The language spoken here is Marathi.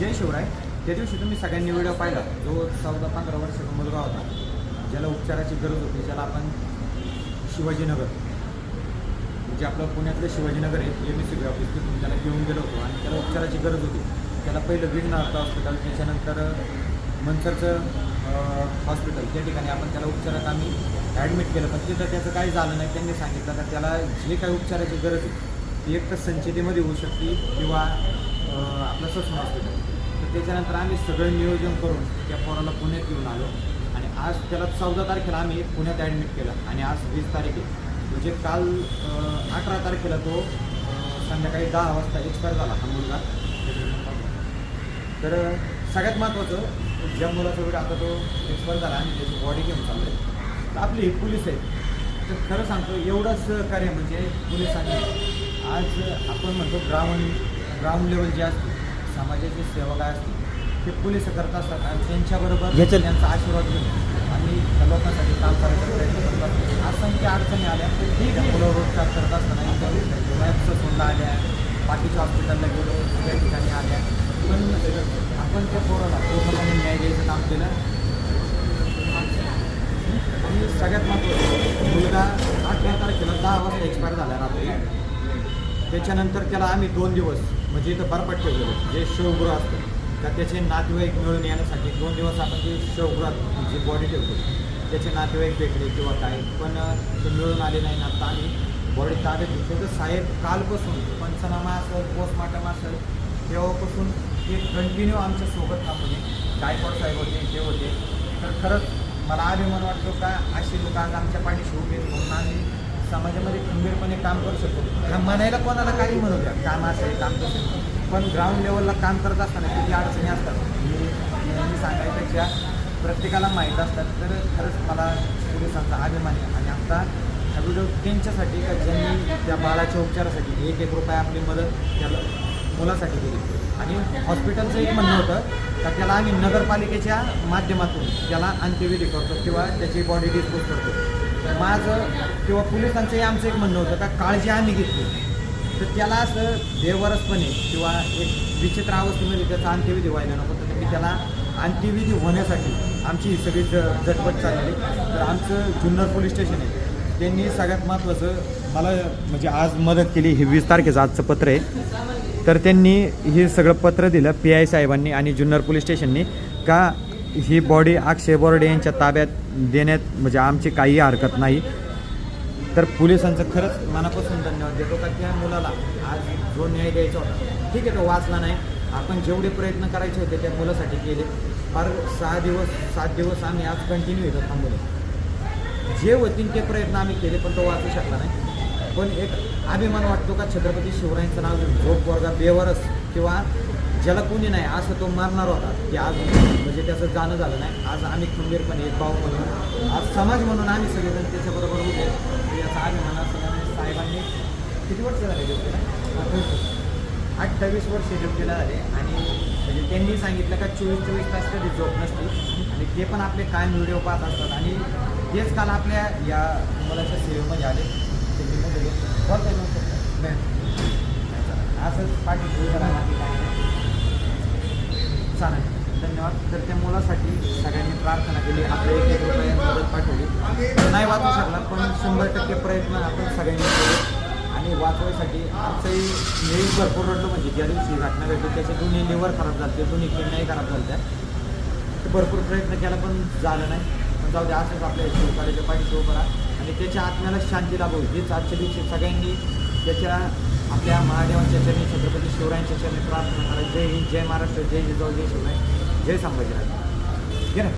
जय शिवराय. त्या दिवशी तुम्ही सगळ्यांनी व्हिडिओ पाहिला. जो चौदा पंधरा वर्षाचा मुलगा होता. ज्याला उपचाराची गरज होती ज्याला आपण शिवाजीनगर म्हणजे आपलं पुण्यातलं शिवाजीनगर आहे एम एस सी ऑफिस तिथून त्याला घेऊन गेलो होतो आणि त्याला उपचाराची गरज होती. त्याला पहिलं विघ्न अर्थ हॉस्पिटल त्याच्यानंतर मनसरचं हॉस्पिटल त्या ठिकाणी आपण त्याला उपचारात आम्ही ॲडमिट केलं. पण तिथं त्याचं काही झालं नाही. त्यांनी सांगितलं तर त्याला जे काही उपचाराची गरज आहे ती एक तर संचितेमध्ये होऊ शकते किंवा आपलं ससून हॉस्पिटल तर त्याच्यानंतर आम्ही सगळं नियोजन करून त्या पोराला पुण्यात घेऊन आलो. आणि आज त्याला चौदा तारखेला आम्ही पुण्यात ॲडमिट केलं. आणि आज वीस तारीख आहे. म्हणजे काल अठरा तारखेला तो संध्याकाळी दहा वाजता एक्सपायर झाला हा मुलगा. तर सगळ्यात महत्त्वाचं ज्या मुलाचा वेळ आता तो एक्सपायर झाला आणि त्याची बॉडी घेऊन चाललो तर आपली ही पोलीस आहे. तर खरं सांगतो एवढंच कार्य म्हणजे पोलिसांनी. आज आपण म्हणतो ग्राउंड ग्राउंड लेवल जे असते समाजाची सेवा काय असते ते पोलीस करत असतात आणि त्यांच्याबरोबर त्यांचा आशीर्वाद घेऊन आम्ही लोकांसाठी काम करायचा प्रयत्न करतात. असंख्य अडचणी आल्या. त्या मुलं रोजगार करत असताना सोडला आल्या. बाकीच्या हॉस्पिटलला गेलो त्या ठिकाणी आल्या. पण आपण त्या पोराला पूर्णपणे न्याय द्यायचं काम केलं. आणि सगळ्यात महत्त्वाचं मुलगा अठरा तारखेला दहा वाजता एक्सपायर झाला रात्री. त्याच्यानंतर त्याला आम्ही दोन दिवस म्हणजे इथं बरपाट ठेवलेलं जे शवगृह असतं तर त्याचे नातेवाईक मिळून येण्यासाठी दोन दिवस आपण जे शवगृहात जी बॉडी ठेवतो त्याचे नातेवाईक भेटले किंवा काय पण ते मिळून आले नाही ना. आता आम्ही बॉडी ताब्यात घेतली. तर साहेब कालपासून पंचनामा असेल पोस्टमार्टम असेल तेव्हापासून ते कंटिन्यू आमच्यासोबत आपण गायकवाड साहेब होते ते होते. तर खरंच मला अभिमान वाटतो का अशी लोक आज आमच्या पाठीशी उभे म्हणून आम्ही समाजामध्ये खंबीरपणे काम करू शकतो. हा म्हणायला कोणाला काही म्हणू द्या काम असं आहे काम तसं पण ग्राउंड लेवलला काम करत असताना किती अडचणी असतात? मी नेहमी सांगायपेक्षा प्रत्येकाला माहीत असतात. तर खरंच मला पोलिसांचा अभिमान आहे. आणि आता हा व्हिडिओ त्यांच्यासाठी का ज्यांनी त्या बाळाच्या उपचारासाठी एक एक रुपये आपली मदत त्याला मुलासाठी केली आणि हॉस्पिटलचं एक म्हणणं होतं का त्याला आम्ही नगरपालिकेच्या माध्यमातून त्याला अंत्यविधी करतो किंवा त्याची बॉडी डिस्पोज करतो. माझं किंवा पोलिसांचंही आमचं एक म्हणणं होतं का काळजी आम्ही घेतली. तर त्याला असं बेवरसपणे किंवा एक विचित्र अवस्थेमध्ये त्याचा अंत्यविधी व्हायला नको तर मी त्याला अंत्यविधी होण्यासाठी आमची ही सगळी ज झटपट चालली तर आमचं जुन्नर पोलीस स्टेशन आहे. त्यांनी सगळ्यात महत्त्वाचं मला म्हणजे आज मदत केली हे वीस तारखेचं आजचं पत्र आहे. तर त्यांनी हे सगळं पत्र दिलं पी आय साहेबांनी आणि जुन्नर पोलीस स्टेशननी का ही बॉडी अक्षय बोर्डे यांच्या ताब्यात देण्यात म्हणजे आमची काही हरकत नाही. तर पोलिसांचं खरंच मनापासून धन्यवाद देतो का त्या मुलाला आज जो न्याय द्यायचा होता ठीक आहे तो वाचला नाही. आपण जेवढे प्रयत्न करायचे होते त्या मुलासाठी केले. फार सहा दिवस सात दिवस आम्ही आज कंटिन्यू येतो थांबवले जे होतील ते प्रयत्न आम्ही केले पण तो वाचू शकला नाही. पण एक अभिमान वाटतो का छत्रपती शिवरायांचं नाव घेऊन वर्गा बेवरस किंवा ज्याला कोणी नाही असं तो मारणार होता. की आज म्हणजे त्याचं जाणं झालं नाही. आज आम्ही खंबीरपणे एक भाऊ म्हणून आज समाज म्हणून आम्ही सगळेजण त्याच्याबरोबर उभे म्हणजे याचा आम्ही म्हणा सगळ्यांनी साहेबांनी किती वर्ष झाले ड्युटीला? अठ्ठावीस वर्ष. ड्युटीला झाले आणि म्हणजे त्यांनी सांगितलं का चोवीस चोवीस तास कधी झोप नसते. आणि ते पण आपले कायम व्हिडिओ पाहत असतात. आणि तेच काल आपल्या या मुलाच्या सेवेमध्ये आले. ते मध्ये बोलता असंच पाठी चालेल धन्यवाद. तर त्या मुलासाठी सगळ्यांनी प्रार्थना केली. आपले एक एक रुपये मदत पाठवली. नाही वाचू शकला पण शंभर टक्के प्रयत्न आपण सगळ्यांनी केले. आणि वाचवायसाठी आमचंही नेहमी भरपूर रडलो म्हणजे ज्या दिवशी घटना घडली त्याचे दोन्ही लिव्हर खराब झाले दोन्ही किडन्याही खराब झाल्या तर भरपूर प्रयत्न केला पण झालं नाही. पण जाऊ दे असंच आपल्या शिवकार्याच्या पाठीशी उभं राहा. आणि त्याच्या आत्म्याला शांती लाभो. हीच आजच्या दिवशी सगळ्यांनी त्याच्या आपल्या महादेवांच्या चरणी छत्रपती शिवरायांच्या चरणी प्रार्थना करा जय हिंद जय महाराष्ट्र जय जिजाऊ जय शिवराय जय संभाजीराज.